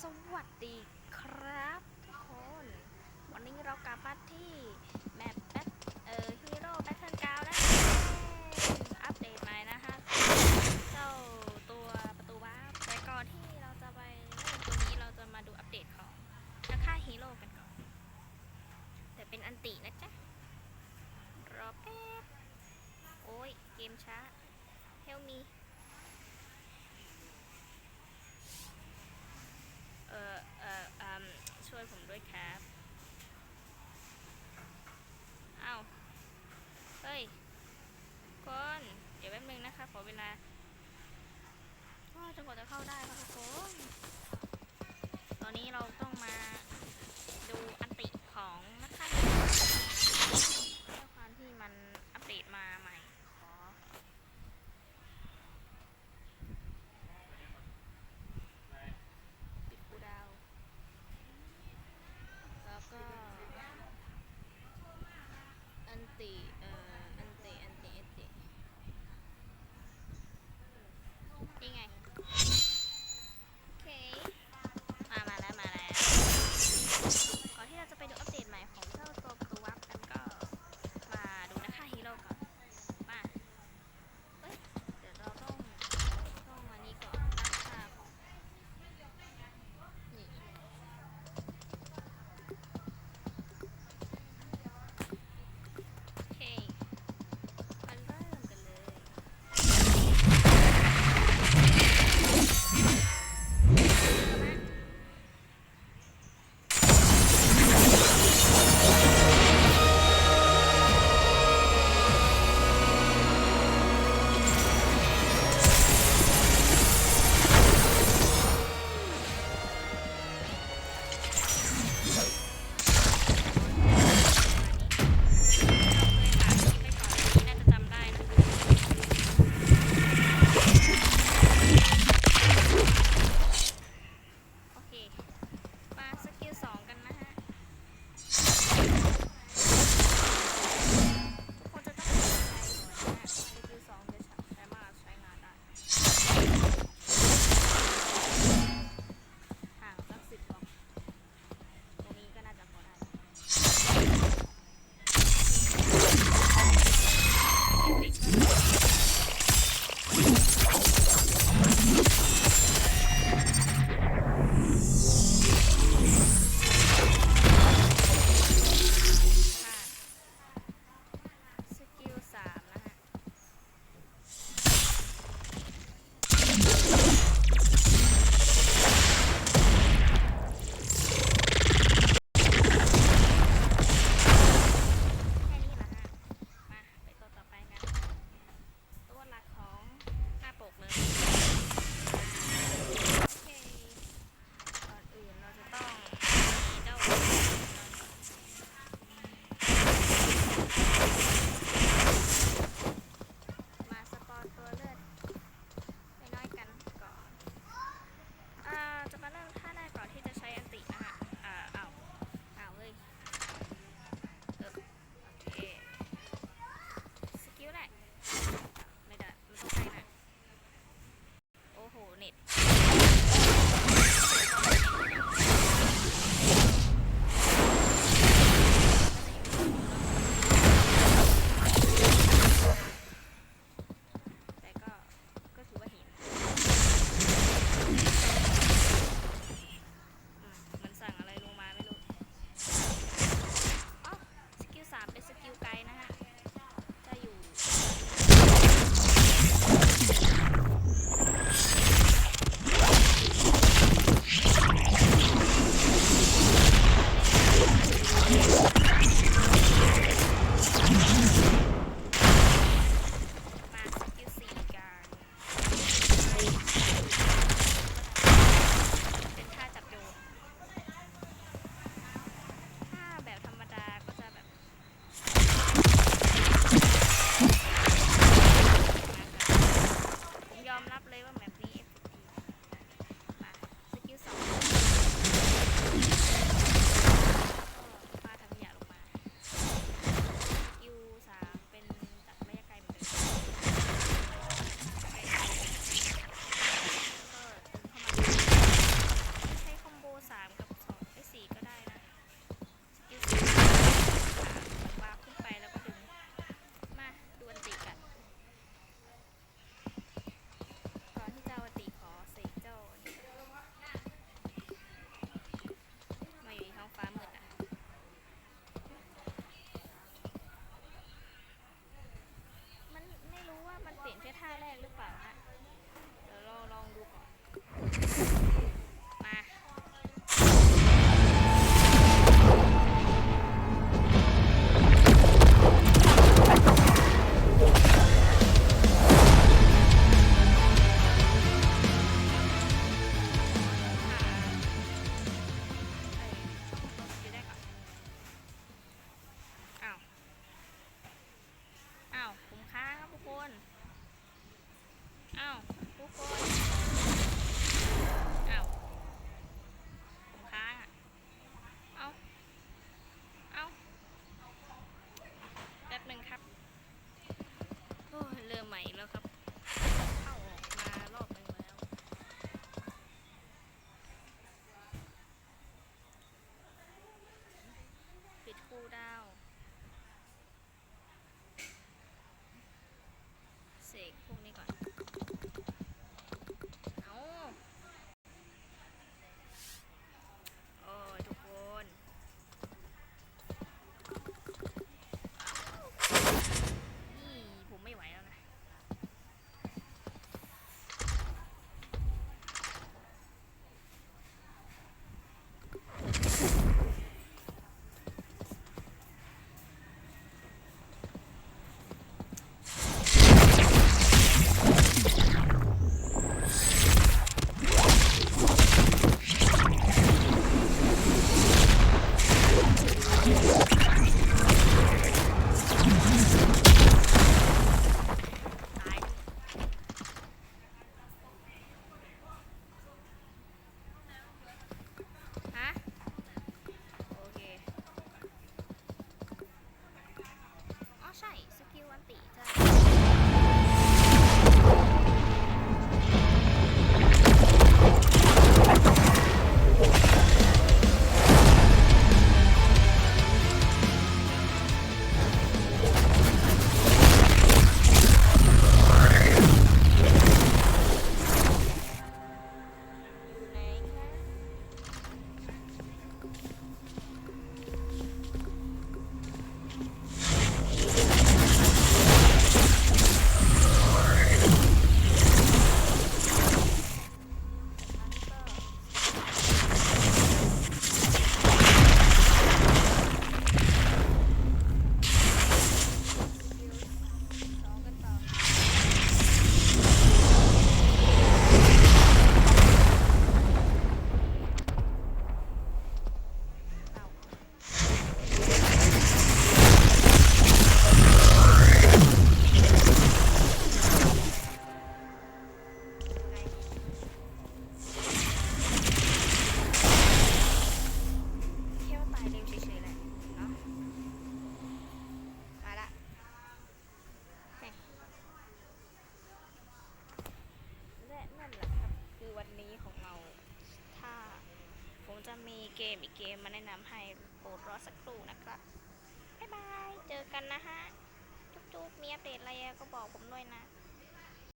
สวัสดี นะคะ ขอเวลาก็จนกว่จะเข้าได้ค่ะทุกคน ตอนนี้เราต้องมา มีเกมอีกเกมมาแนะนำให้โปรดรอสักครู่นะครับบ๊ายบาย เจอกันนะฮะ จุ๊บๆมีอัปเดตอะไรก็บอกผมด้วยนะ